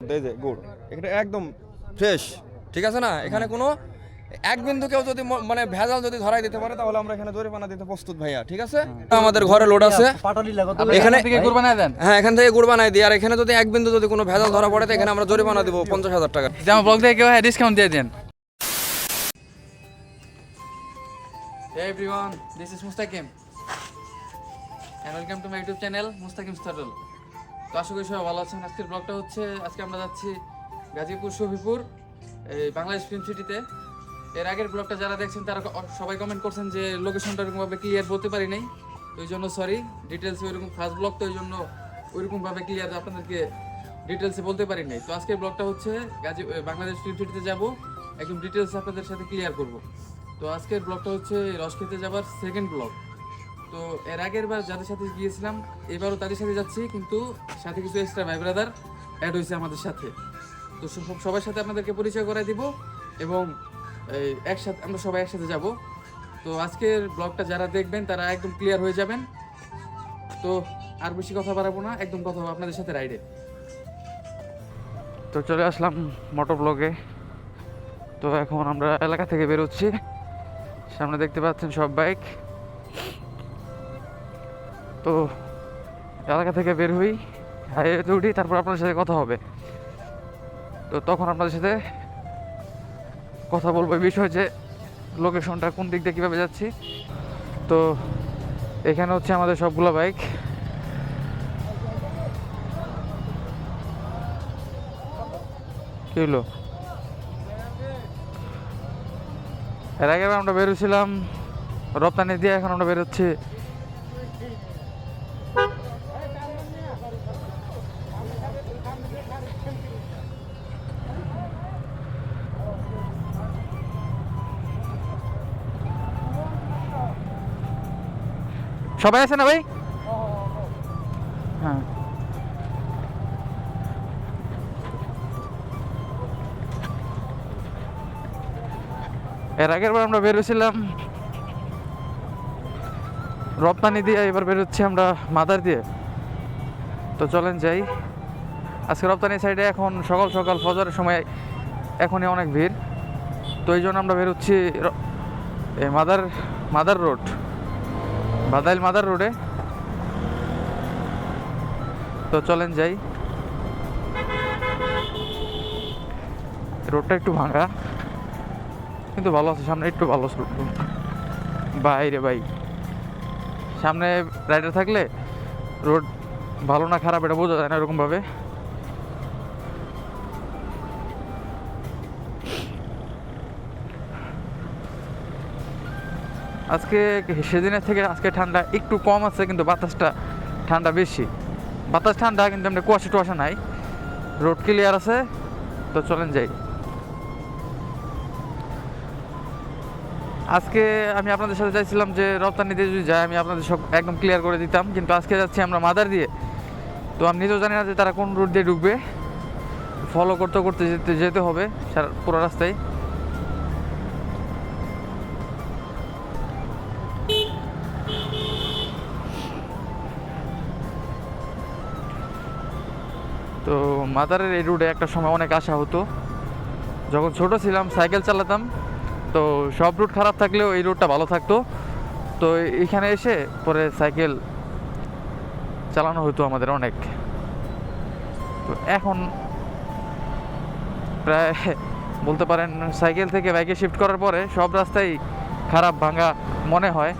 যে গুড় এটা একদম ফ্রেশ ঠিক আছে না? এখানে কোনো এক বিন্দু কেউ যদি মানে ভেজাল যদি ধরাই দিতে পারে তাহলে আমরা এখানে জরিমানা দিতে প্রস্তুত ভাইয়া ঠিক আছে? আমাদের ঘরে লোড আছে। এখানে- এখানে থেকে গুড় বানায় দেন। হ্যাঁ এখান থেকে গুড় বানাই দিই। আর এখানে যদি এক বিন্দু যদি কোনো ভেজাল ধরা পড়ে তো এখানে আমরা জরিমানা দিব পঞ্চাশ হাজার টাকা। যেমন ব্লগ থেকে কেউ ডিসকাউন্ট দিয়ে দেন। Hey everyone, this is Mustaqim. And welcome to my YouTube channel, Mustaqim Startle. তো আশা করি সবাই ভালো আছেন। আজকের ব্লগটা হচ্ছে, আজকে আমরা যাচ্ছি গাজীপুর শফিপুর এই বাংলাদেশ ফিল্ম সিটিতে এর আগের ব্লগটা যারা দেখছেন, তারা সবাই কমেন্ট করছেন যে লোকেশনটা এরকমভাবে ক্লিয়ার বলতে পারি নাই। ওই জন্য সরি ডিটেলস ওইরকম ফার্স্ট ব্লগ তো ওই জন্য ওইরকমভাবে ক্লিয়ার আপনাদেরকে ডিটেলসে বলতে পারি নাই। তো আজকের ব্লগটা হচ্ছে গাজী বাংলাদেশ ফিল্ম সিটিতে যাব, একদম ডিটেলস আপনাদের সাথে ক্লিয়ার করব। তো আজকের ব্লগটা হচ্ছে রস খেতে যাবার সেকেন্ড ব্লগ তো এর আগের বার যাদের সাথে গিয়েছিলাম, এবারও তাদের সাথে যাচ্ছি, কিন্তু সাথে কিছু এক্সট্রা ভাই ব্রাদার অ্যাড হয়েছে আমাদের সাথে। তো সব- সবার সাথে আপনাদেরকে পরিচয় করাই দিব এবং এই একসাথে আমরা সবাই একসাথে যাব। তো আজকের ব্লগটা যারা দেখবেন, তারা একদম ক্লিয়ার হয়ে যাবেন। তো আর বেশি কথা বাড়াবো না, একদম কথা হবে আপনাদের সাথে রাইডে তো চলে আসলাম মোটর ব্লগে তো এখন আমরা এলাকা থেকে বেরোচ্ছি। সামনে দেখতে পাচ্ছেন সব বাইক তো এলাকা থেকে বের হই, হাইওয়েতে উঠি, তারপর আপনাদের সাথে কথা হবে। তো তখন আপনাদের সাথে কথা বলব এই বিষয়ে যে লোকেশনটা কোন দিক দিয়ে কীভাবে যাচ্ছি। তো এখানে হচ্ছে আমাদের সবগুলো বাইক কি হলো? এর আগে আমরা বেরোছিলাম রপ্তানি দিয়ে, এখন আমরা বেরোচ্ছি সবাই আছে না ভাই? হ্যাঁ। এর আগের বার আমরা বেরোছিলাম। রপ্তানি দিয়ে এবার বেরোচ্ছি আমরা মাদার দিয়ে। তো চলেন যাই। আজকে রপ্তানি সাইডে এখন সকাল সকাল ফজরের সময় এখনই অনেক ভিড়। তো এই জন্য আমরা বেরোচ্ছি মাদার মাদার রোড বাদাইল মাদার রোডে তো চলেন যাই রোডটা একটু ভাঙা কিন্তু ভালো আছে সামনে একটু ভালো আছে বাইরে ভাই সামনে রাইডার থাকলে রোড ভালো না খারাপ এটা বোঝা যায় না এরকমভাবে আজকে সেদিনের থেকে আজকে ঠান্ডা একটু কম আছে, কিন্তু বাতাসটা ঠান্ডা বেশি। বাতাস ঠান্ডা, কিন্তু এমনি কুয়াশা টুয়াশা নাই। রোড ক্লিয়ার আছে, তো চলেন যাই। আজকে আমি আপনাদের সাথে চাইছিলাম যে রপ্তানি দিয়ে যদি যায়, আমি আপনাদের সব একদম ক্লিয়ার করে দিতাম। কিন্তু আজকে যাচ্ছি আমরা মাদার দিয়ে। তো আমি নিজেও জানি না যে তারা কোন রুট দিয়ে ঢুকবে। ফলো করতে করতে যেতে যেতে হবে, সারা পুরো রাস্তায়। মাদারের এই রুটে একটা সময় অনেক আশা হতো। যখন ছোট ছিলাম, সাইকেল চালাতাম, তো সব রুট খারাপ থাকলেও এই রুটটা ভালো থাকতো। তো এখানে এসে পরে সাইকেল চালানো হতো আমাদের অনেক। তো এখন প্রায় বলতে পারেন, সাইকেল থেকে বাইকে শিফট করার পরে সব রাস্তাই খারাপ ভাঙা মনে হয়।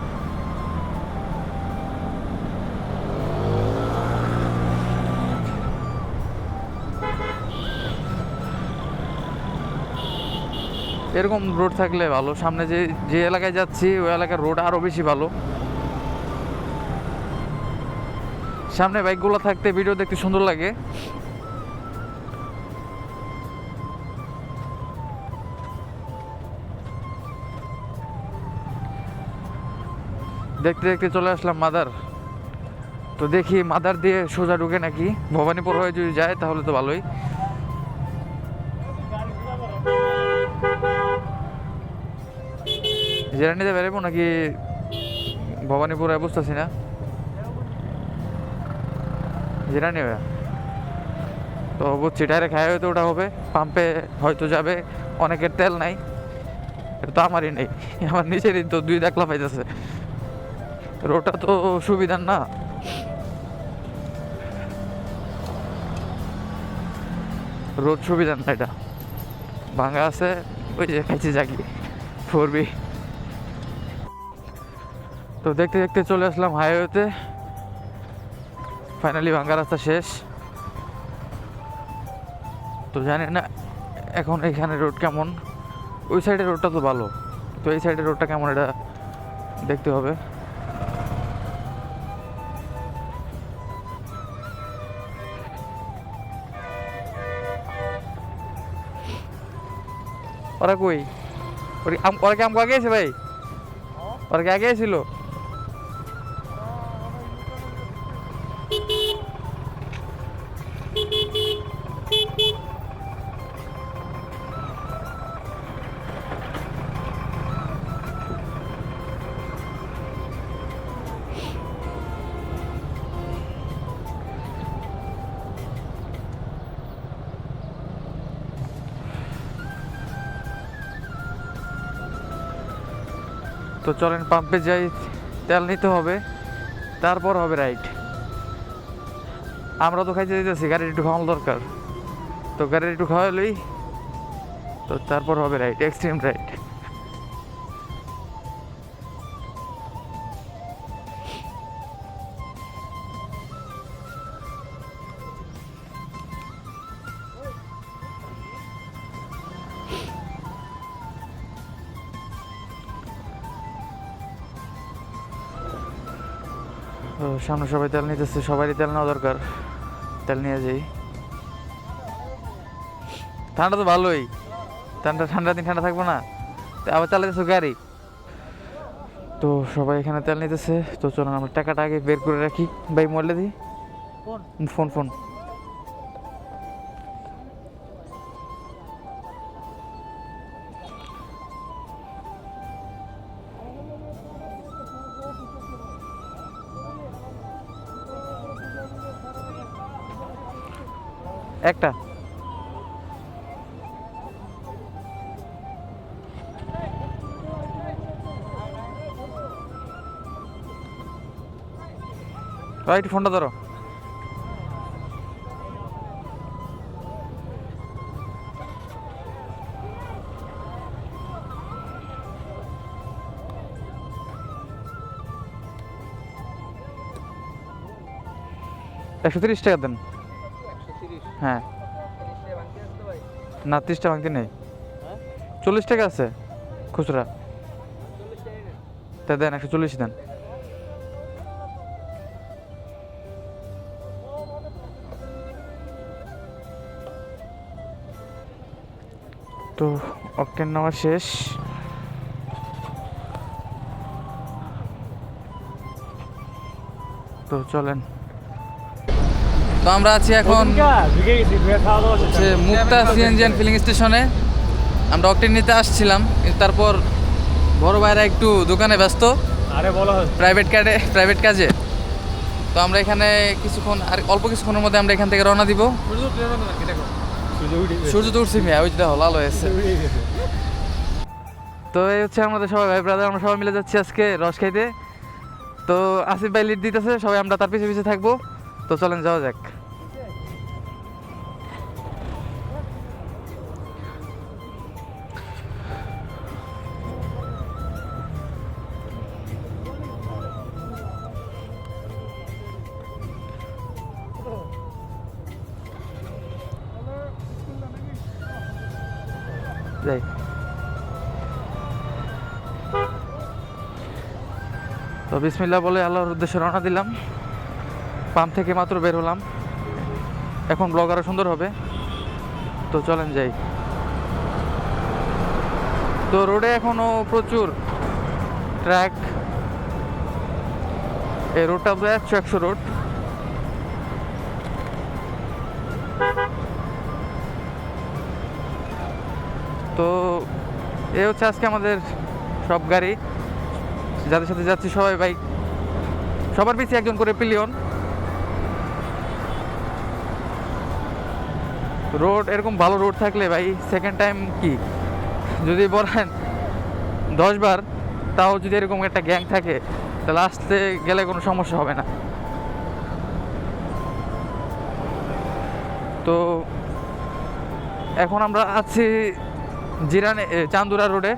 এরকম রোড থাকলে ভালো। সামনে যে যে এলাকায় যাচ্ছি, ওই এলাকার রোড আরও বেশি ভালো। সামনে বাইকগুলো থাকতে ভিডিও দেখতে সুন্দর লাগে। দেখতে দেখতে চলে আসলাম মাদার। তো দেখি মাদার দিয়ে সোজা ঢুকে নাকি। ভবানীপুর হয়ে যদি যায়, তাহলে তো ভালোই। জেরানিতে বেরোবো নাকি ভবানীপুরে বুঝতেছি না? জেরানি ভাইয়া তো বুঝছি ডাইরেক্ট হাইওয়েতে ওটা হবে পাম্পে হয়তো যাবে, অনেকের তেল নাই, এটা তো আমারই নেই, আমার নিজেরই তো দুই দেখলা পাইতেছে রোডটা তো সুবিধার না। রোড সুবিধার না এটা। ভাঙা আছে, ওই যে খাইছি জাগি ফোর বি তো দেখতে দেখতে চলে আসলাম হাইওয়েতে ফাইনালি ভাঙ্গা রাস্তা শেষ। তো জানি না এখন এখানে রোড কেমন। ওই সাইডের রোডটা তো ভালো। তো এই সাইডের রোডটা কেমন এটা দেখতে হবে। ওরা কই? ওরা কি আম- ওরা কি আগে আছে ভাই? ওরা কি আগে ছিল তো চলেন পাম্পে যাই, তেল নিতে হবে, তারপর হবে রাইড আমরা তো খাইতে যেতেছি গাড়ির একটু খাওয়ানো দরকার। তো গাড়ির একটু খাওয়ালেই তো তারপর হবে রাইড এক্সট্রিম রাইড সামনে সবাই তেল নিতেছে সবারই তেল নেওয়া দরকার। তেল নিয়ে যাই। ঠান্ডা তো ভালোই। ঠান্ডা ঠান্ডা দিন ঠান্ডা থাকব না। আবার চালাতেছো গাড়ি? তো সবাই এখানে তেল নিতেছে। তো চলুন আমরা টাকাটা আগে বের করে রাখি। ভাই মোবাইলে দিই ফোন ফোন। একটা। রাইট ফোনটা ধরো। একশো তিরিশ টাকা দেন। হ্যাঁ। না, তিরিশটা ভাঙতে নেই। চল্লিশ টাকা আছে খুচরা। তা দেন, একশো চল্লিশ দেন। তো, অকটেন নেওয়া শেষ। তো চলেন। তো আমরা আছি এখন হচ্ছে মুক্তা সিএনজি অ্যান্ড ফিলিং স্টেশনে আমরা অকটেন নিতে আসছিলাম তারপর বড় ভাইরা একটু দোকানে ব্যস্ত। আরে বলো। প্রাইভেট কার্ডে প্রাইভেট কাজে। তো আমরা এখানে কিছুক্ষণ আর অল্প কিছুক্ষণের মধ্যে আমরা এখান থেকে রওনা দিব। সূর্য তো উঠছি মিয়া ওই যেটা লাল হয়েছে তো এই হচ্ছে আমাদের সবাই ভাই ব্রাদার আমরা সবাই মিলে যাচ্ছি আজকে রস খাইতে। তো আসিফ ভাই লিড দিতেছে সবাই আমরা তার পিছে পিছে থাকব। তো চলেন যাওয়া যাক। বিসমিল্লা বলে আল্লাহর উদ্দেশ্যে রওনা দিলাম। পাম্প থেকে মাত্র বের হলাম। এখন ব্লগ আরও সুন্দর হবে। তো চলেন যাই। তো রোডে এখনও প্রচুর ট্র্যাক এই রোডটা তো একশো একশো রোড তো এ হচ্ছে আজকে আমাদের সব গাড়ি। যাদের সাথে যাচ্ছি সবাই বাইক সবার পিছিয়ে একজন করে পিলিয়ন রোড এরকম ভালো রোড থাকলে, ভাই সেকেন্ড টাইম কি? যদি বলেন দশবার তাও যদি এরকম একটা গ্যাং থাকে তাহলে আসতে গেলে কোনো সমস্যা হবে না। তো এখন আমরা আছি জিরানে চান্দুরা রোডে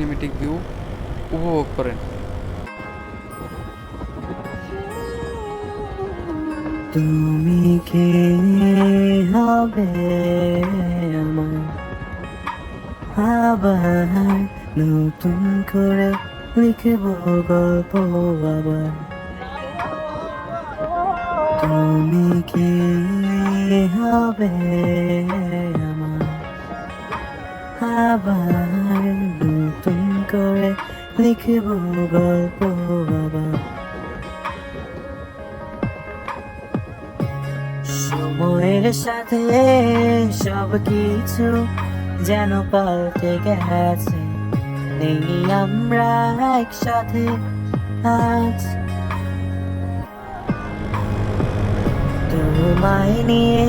সিনেমেটিক ভিউ উপভোগ করেন। তুমি কে হবে আমার? নতুন করে লিখব গল্প আবার। তুমি কে হবে আমার? আবার লিখব গল্প আবার সময়ের সাথে সব কিছু যেন পাল্টে গেছে। নেই আমরা একসাথে আজ। তোমায় নিয়ে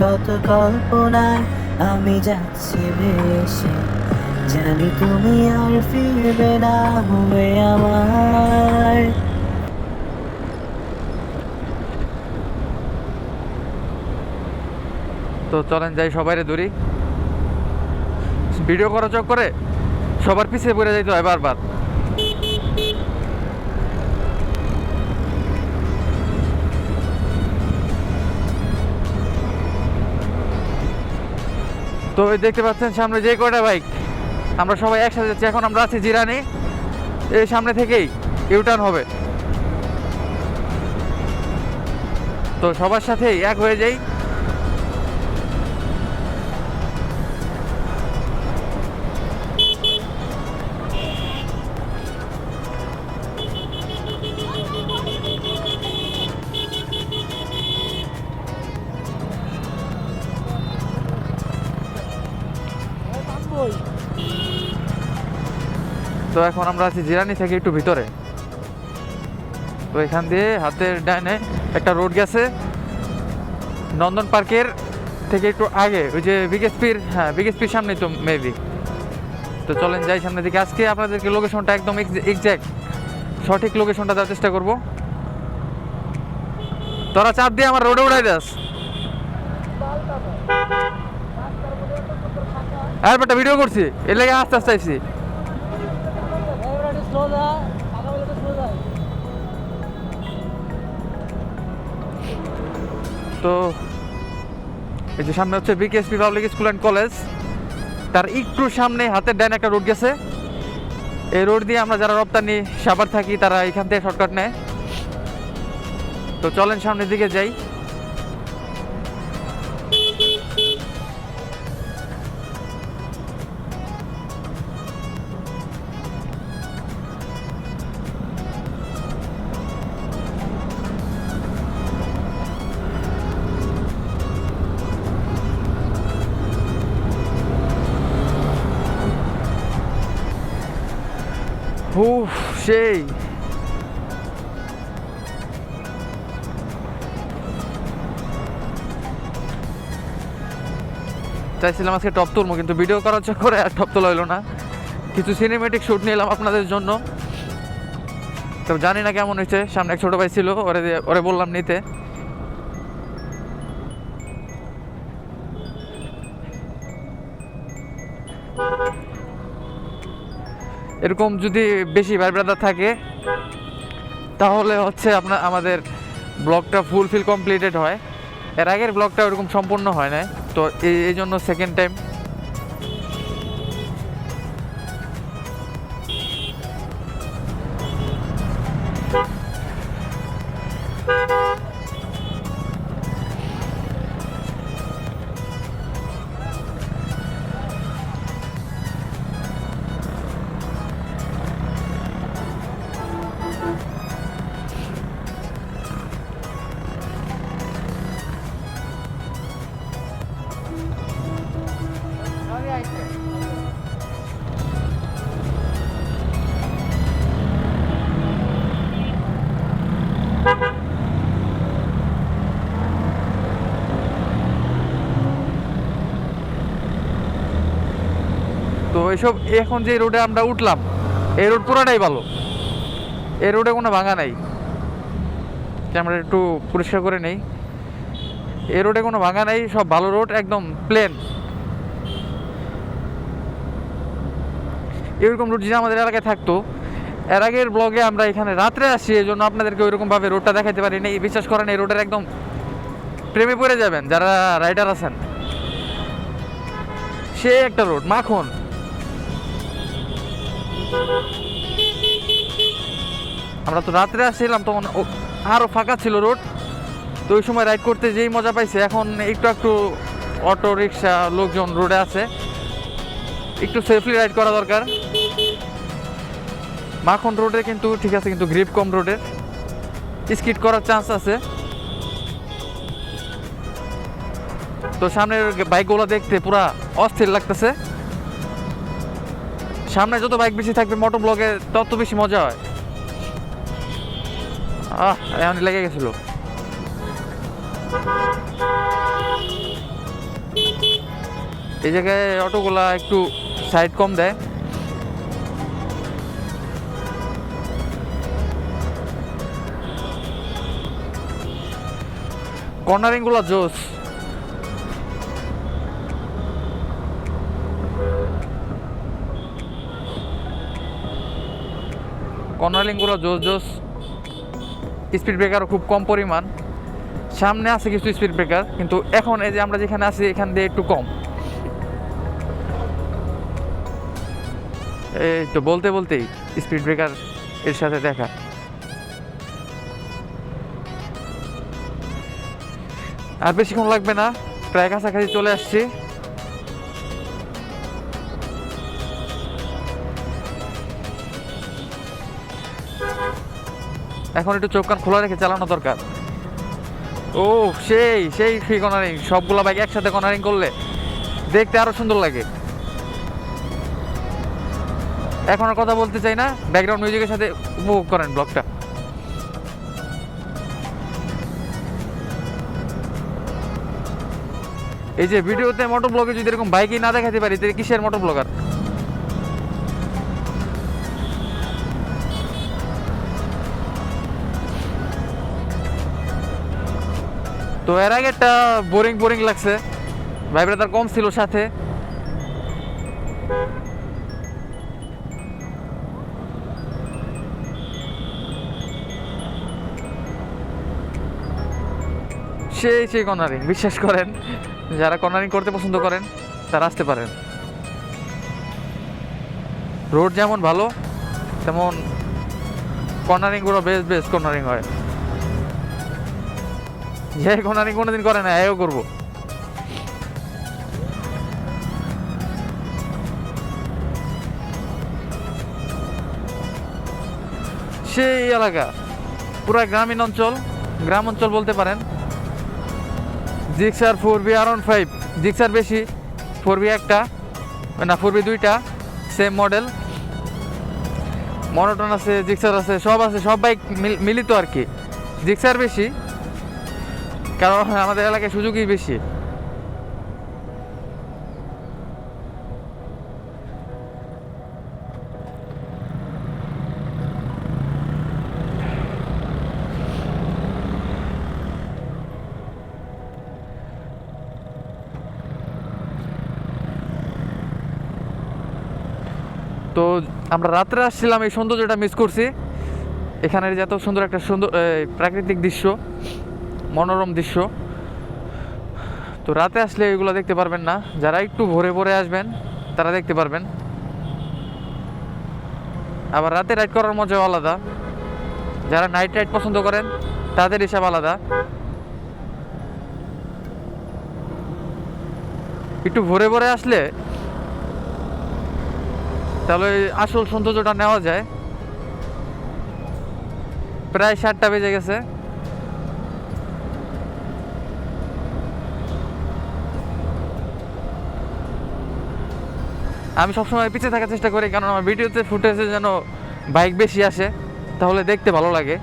কত কল্পনায় আমি যাচ্ছি ভেসে। জানি তুমি আর ফিরবে না হবে আমার। তো চলেন যাই সবাইরে দূরি ভিডিও করা চক্করে সবার পিছিয়ে পড়ে যাইতে হয় বারবার তো দেখতে পাচ্ছেন সামনে যে কয়টা বাইক? আমরা সবাই একসাথে যাচ্ছি। এখন আমরা আছি জিরানি। এই সামনে থেকেই ইউটার্ন হবে। তো সবার সাথেই এক হয়ে যাই। এখন আমরা আছি জিরানি থেকে একটু ভিতরে। তো এখান দিয়ে হাতের ডাইনে একটা রোড গেছে। নন্দন পার্কের থেকে একটু আগে, ওই যে বিকেএসপির হ্যাঁ বিকেএসপির সামনে তো মেবি তো চলেন যাই সামনে দিকে। আজকে আপনাদেরকে লোকেশনটা একদম এক্স্যাক্ট সঠিক লোকেশনটা দেওয়ার চেষ্টা করব। তোরা চাপ দিয়ে আমার রোডে উড়াই দাস। আর বেটা ভিডিও করছি, এর লেগে আস্তে আস্তে আইছি। তো এই যে সামনে হচ্ছে BKSP public school and college তার একটু সামনে হাতের ডাইন একটা রোড গেছে। এই রোড দিয়ে আমরা যারা রপ্তানি সাবার থাকি, তারা এখান থেকে শর্টকাট নেয়। তো চলেন সামনের দিকে যাই। সেই। চাইছিলাম আজকে টপ তুলবো, কিন্তু ভিডিও করার চক্করে আর টপ তোলা হইল না। কিছু সিনেমেটিক শ্যুট নিলাম আপনাদের জন্য। তো জানি না কেমন হয়েছে, সামনে এক ছোটো ভাই ছিল, ওরে ওরে বললাম নিতে। এরকম যদি বেশি ভাই ব্রাদার থাকে, তাহলে হচ্ছে আপনার, আমাদের ব্লগটা ফুলফিল কমপ্লিটেড হয়। এর আগের ব্লগটা ওরকম সম্পূর্ণ হয় না তো এই জন্য সেকেন্ড টাইম এইসব এখন যে রোডে আমরা উঠলাম, এই রোড পুরাটাই ভালো। এই রোডে কোনো ভাঙা নাই। ক্যামেরা একটু পরিষ্কার করে নেই। এই রোডে কোনো ভাঙা নাই, সব ভালো রোড, একদম প্লেন এরকম রোড যদি আমাদের এলাকায় থাকতো, এর আগের ব্লগে আমরা এখানে রাত্রে আসি এই জন্য আপনাদেরকে ওইরকমভাবে রোডটা দেখাতে পারি না বিশ্বাস করেন, এই রোডের একদম প্রেমে পড়ে যাবেন, যারা রাইডার আছেন। সে একটা রোড মাখন। আমরা তো রাত্রে আসছিলাম, তখন ও- আরও ফাঁকা ছিল রোড। তো ওই সময় রাইড করতে যেই মজা পাইছে, এখন একটু একটু অটো রিক্সা লোকজন রোডে আছে। একটু সেফলি রাইড করা দরকার। মাখন রোডে কিন্তু ঠিক আছে, কিন্তু গ্রিপ কম রোডের স্কিড করার চান্স আছে। তো সামনের বাইকগুলো দেখতে পুরা অস্থির লাগতেছে। সামনে যত বাইক বেশি থাকবে মোটর ব্লগে তত বেশি মজা হয়। আহ, এখন লেগে গেছিল। এই জায়গায় অটোগুলা একটু সাইড কম দেয়। কর্নারিংগুলা জোস কর্নারিংগুলো জোস জোস স্পিড ব্রেকারও খুব কম পরিমাণ। সামনে আছে কিছু স্পিড ব্রেকার কিন্তু এখন এই যে আমরা যেখানে আছি, এখান দিয়ে একটু কম। এই তো বলতে বলতেই স্পিড ব্রেকার এর সাথে দেখা। আর বেশিক্ষণ লাগবে না, প্রায় কাছাকাছি চলে আসছি। এখন একটু চোখ কান খোলা রেখে চালানো দরকার। ও, সেই সেই ফ্রি কর্নারিং সবগুলো বাইক একসাথে কর্নারিং করলে দেখতে আরও সুন্দর লাগে। এখন আর কথা বলতে চাই না ব্যাকগ্রাউন্ড মিউজিকের সাথে উপভোগ করেন ব্লগটা এই যে ভিডিওতে মোটর ব্লগে যদি এরকম বাইকই না দেখাতে পারি, তাহলে কিসের মোটর ব্লগার তো এর আগে একটা বোরিং বোরিং লাগছে। ভাইব্রেটার কম ছিল সাথে। সেই সেই কর্নারিং বিশ্বাস করেন। যারা কর্নারিং করতে পছন্দ করেন, তারা আসতে পারেন। রোড যেমন ভালো, তেমন কর্নারিংগুলো বেশ বেস্ট কর্নারিং হয়। যে কর্নারিং কোনোদিন করে না, এও করব। সেই এলাকা, পুরা গ্রামীণ অঞ্চল, গ্রাম অঞ্চল বলতে পারেন। জিক্সার ফোর বি আর ফাইভ, জিক্সার বেশি, ফোর বি একটা, না, ফোর বি দুইটা সেম মডেল মনোটন আছে, জিক্সার আছে, সব আছে, সব বাইক মিলিত আর কি। জিক্সার বেশি কারণ আমাদের এলাকায় সুযোগই বেশি। তো আমরা রাত্রে আসছিলাম, এই সৌন্দর্যটা মিস করছি। এখানের যে এত সুন্দর একটা সুন্দর প্রাকৃতিক দৃশ্য। মনোরম দৃশ্য। তো রাতে আসলে এগুলো দেখতে পারবেন না। যারা একটু ভোরে ভোরে আসবেন, তারা দেখতে পারবেন। আবার রাতে রাইড করার মজাও আলাদা। যারা নাইট রাইড পছন্দ করেন, তাদের হিসাব আলাদা। একটু ভোরে ভোরে আসলে তাহলে আসল সৌন্দর্যটা নেওয়া যায়। প্রায় সাতটা বেজে গেছে। আমি সবসময় পিছিয়ে থাকার চেষ্টা করি, কারণ আমার ভিডিওতে ফুটেজে যেন বাইক বেশি আসে, তাহলে দেখতে ভালো লাগে।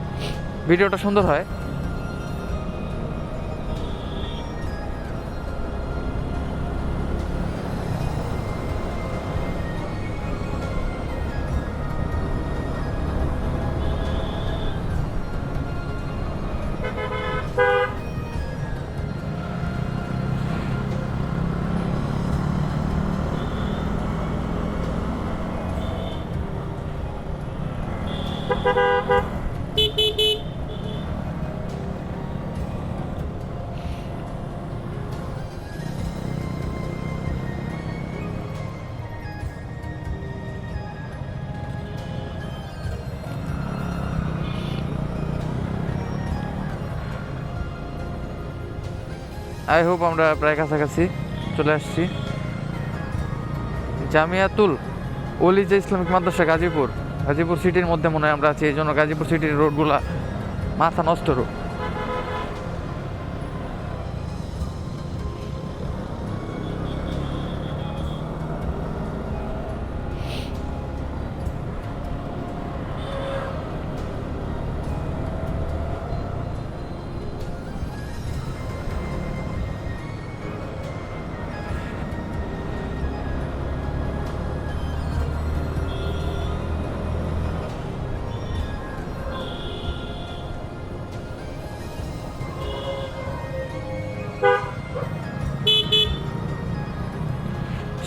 ভিডিওটা সুন্দর হয়। আই হোপ আমরা প্রায় কাছাকাছি চলে আসছি। জামিয়াতুল ওলিজা ইসলামিক মাদ্রাসা গাজীপুর। গাজীপুর সিটির মধ্যে মনে হয় আমরা আছি, এই জন্য গাজীপুর সিটির রোডগুলা মাথা নষ্ট রোড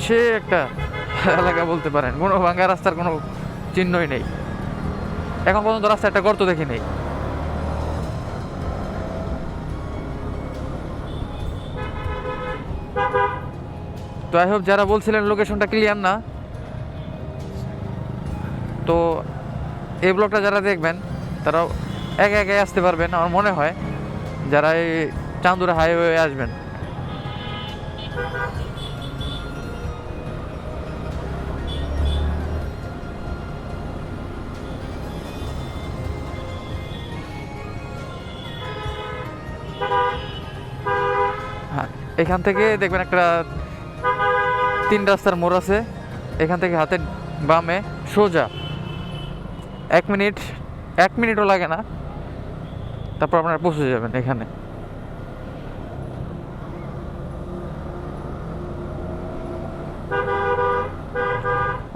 সে একটা এলাকা বলতে পারেন। কোনো ভাঙ্গা রাস্তার কোনো চিহ্নই নেই। এখন পর্যন্ত রাস্তায় একটা গর্ত দেখি নেই। তো আই হোপ যারা বলছিলেন লোকেশনটা ক্লিয়ার না, তো এই ব্লগটা যারা দেখবেন তারা একে একে আসতে পারবেন। আমার মনে হয় যারা এই চান্দুরা হাইওয়ে আসবেন। এখান থেকে দেখবেন একটা তিন রাস্তার মোড় আছে। এখান থেকে হাতে বামে সোজা। এক মিনিট, এক মিনিটও লাগে না। তারপর আপনারা পৌঁছে যাবেন এখানে।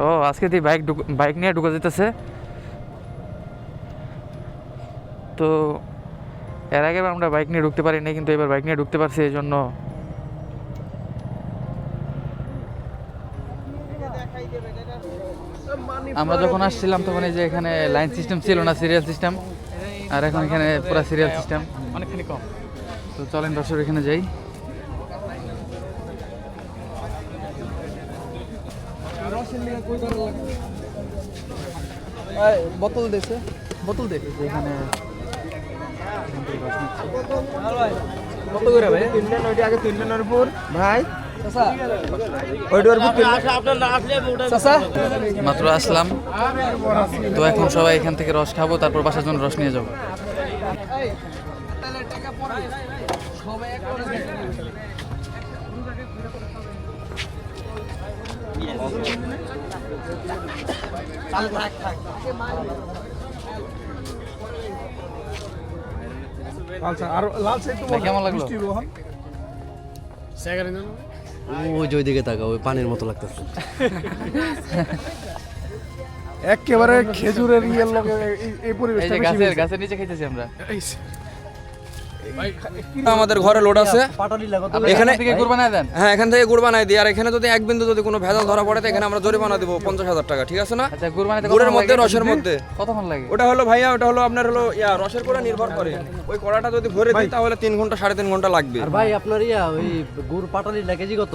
ও, আজকে তুই বাইক বাইক নিয়ে ঢুকে যেতেছে। তো, এর আগে আমরা বাইক নিয়ে ঢুকতে পারিনি, কিন্তু এবার বাইক নিয়ে ঢুকতে পারছি, এই জন্য আমরা যখন আসছিলাম তখন এই যে এখানে লাইন সিস্টেম ছিল না সিরিয়াল সিস্টেম আর এখন এখানে পুরো সিরিয়াল সিস্টেম অনেকখানি কম। তো চলেন দর্শক এখানে যাই। বোতল দিছে বোতল দে। এখানে কত করে ভাই তিনটা নয়টি আগে তিনটা নয়ের ভাই মাত্র আসলাম। তো এখন সবাই এখান থেকে রস খাব তারপর বাসার জন্য রস নিয়ে যাব। আর লাল সাইড তো কেমন লাগল? ওই যে ওইদিকে তাকা ওই পানির মতো লাগতেছে। একেবারে খেজুরের ইয়ের লগে এই পরিবেশটা গাছের গাছের নিচে খাইতেছি আমরা। আমাদের ঘরে লোড আছে। এখানে- হ্যাঁ এখান থেকে গুড় বানাই দিই। আর এখানে যদি এক বিন্দু যদি কোনো ভেজাল ধরা পড়ে এখানে আমরা জরিমানা দেবো পঞ্চাশ হাজার টাকা ঠিক আছে না? আচ্ছা গুড়ের মধ্যে রসের মধ্যে। কতক্ষণ লাগে? ওটা হলো ভাইয়া ওটা হলো আপনার হলো ইয়া রসের করে নির্ভর করে। ওই কড়াটা যদি ভরে দিই তাহলে তিন ঘণ্টা সাড়ে তিন ঘণ্টা লাগবে। আর ভাই আপনার ইয়া ওই গুড় পাটালি না কেজি কত?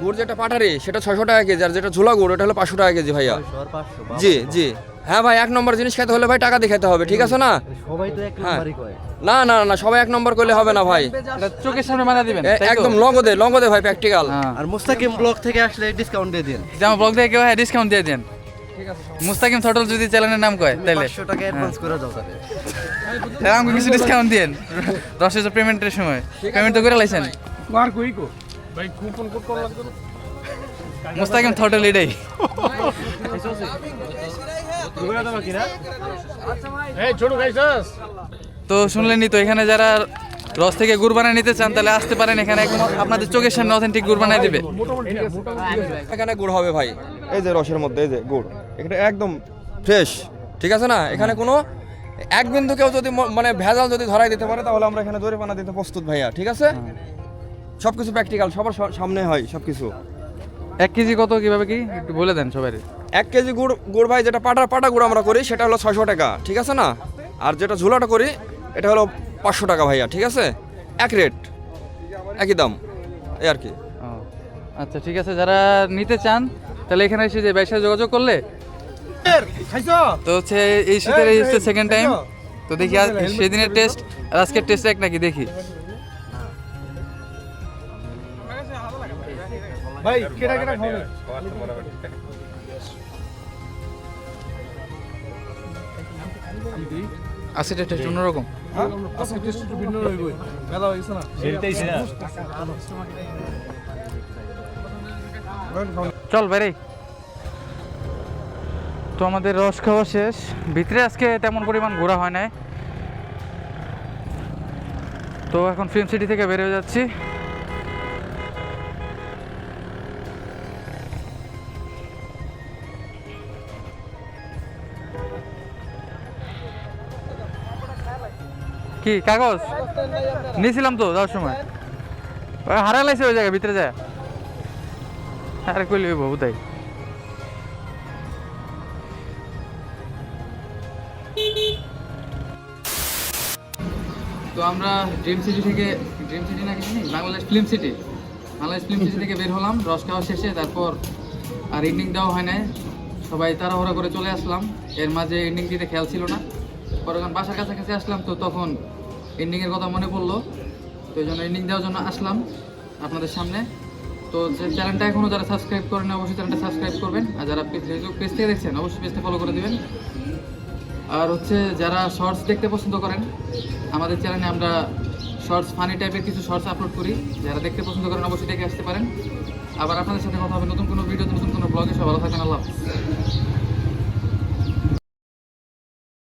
গুড় যেটা পাটারি সেটা ছয়শো টাকা কেজি আর যেটা ঝোলা গুড় ওটা হলো পাঁচশো টাকা কেজি ভাইয়া। জি জি। হ্যাঁ ভাই এক নম্বর জিনিস খেতে হলে ভাই টাকা দিয়ে খেতে হবে ঠিক আছে না? সবাই তো এক হ্যাঁ। নাম্বারই কয়। না না না সবাই এক নম্বর করলে হবে না ভাই। চোখের সামনে বানা দিবেন? একদম লগদে লগদে ভাই প্র্যাকটিক্যাল হ্যাঁ। আর মুস্তাকিম ব্লগ থেকে আসলে ডিসকাউন্ট দিয়ে দিন যেমন ব্লগ থেকে কেউ ডিসকাউন্ট দিয়ে দেন মুস্তাকিম থটল যদি চ্যানেলের নাম কয় টাকা অ্যাডভান্স করে দাও তাহলে। তাহলে আমাকে কিছু ডিসকাউন্ট দিন রসের পেমেন্টের সময়। পেমেন্ট তো করে লাইছেন। মুস্তাকিম থটল এটাই। তো শুনলেনই তো এখানে যারা রস থেকে গুড় বানায় নিতে চান তাহলে আসতে পারেন এখানে। একদম আপনাদের চোখের সামনে অথেন্টিক গুড় বানায় দিবে। এখানে গুড় হবে ভাই। এই যে রসের মধ্যে এই যে গুড় এটা একদম ফ্রেশ ঠিক আছে না? এখানে কোনো এক বিন্দু কেউ যদি মানে ভেজাল যদি ধরাই দিতে পারে তাহলে আমরা এখানে দড়ি জরিমানা দিতে প্রস্তুত ভাইয়া ঠিক আছে? সব কিছু প্র্যাকটিক্যাল সবার সামনে হয় সব কিছু এক কেজি কত কীভাবে কি? একটু বলে দেন সবাই। এক কেজি গুড় গুড় ভাই যেটা পাটা পাটা গুড় আমরা করি সেটা হলো ছয়শো টাকা ঠিক আছে না? আর যেটা ঝোলাটা করি এটা হলো পাঁচশো টাকা ভাইয়া ঠিক আছে? এক রেট একই দাম। এই আর কি। ও, আচ্ছা ঠিক আছে যারা নিতে চান তাহলে এখানে এসে যে ব্যবসায় যোগাযোগ করলে? তো হচ্ছে এই শীতের এই হচ্ছে সেকেন্ড টাইম তো দেখি আজ সেদিনের টেস্ট আর আজকের টেস্ট এক নাকি দেখি। ভাই কেটা কেটা খাবে? টেস্ট অন্যরকম। চল বাইরে। তো আমাদের রস খাওয়া শেষ। ভিতরে আজকে তেমন পরিমাণ ঘোরা হয় নাই। তো এখন ফিল্ম সিটি থেকে বেরিয়ে যাচ্ছি। কি, কাগজ? নিয়েছিলাম তো যাওয়ার সময়। হারা লাইছে ওই জায়গায়, ভিতরে যায়। আরে কই লইব তাই তো আমরা ড্রিম সিটি থেকে, ড্রিম সিটি নাকি জানি Bangladesh film city. Bangladesh film city থেকে বের হলাম, রস খাওয়া শেষে, তারপর আর এন্ডিং দেওয়া হয় নাই। সবাই তাড়াহুড়া করে চলে আসলাম। এর মাঝে এন্ডিং দিতে খেয়াল ছিল না। পরে বাসার কাছাকাছি আসলাম, তো তখন এন্ডিংয়ের কথা মনে পড়ল। তো এই জন্য এন্ডিং দেওয়ার জন্য আসলাম আপনাদের সামনে। তো যে চ্যানেলটা এখনও যারা সাবস্ক্রাইব করেন অবশ্যই চ্যানেলটা সাবস্ক্রাইব করবেন। আর যারা ফেসবুক পেজ থেকে দেখছেন, অবশ্যই পেজটা ফলো করে দিবেন। আর হচ্ছে যারা শর্টস দেখতে পছন্দ করেন, আমাদের চ্যানেলে আমরা শর্টস ফানি টাইপের কিছু শর্টস আপলোড করি। যারা দেখতে পছন্দ করেন, অবশ্যই দেখে আসতে পারেন। আবার আপনাদের সাথে কথা হবে নতুন কোনো ভিডিওতে নতুন কোনো ব্লগে সব ভালো থাকেন, আল্লাহ।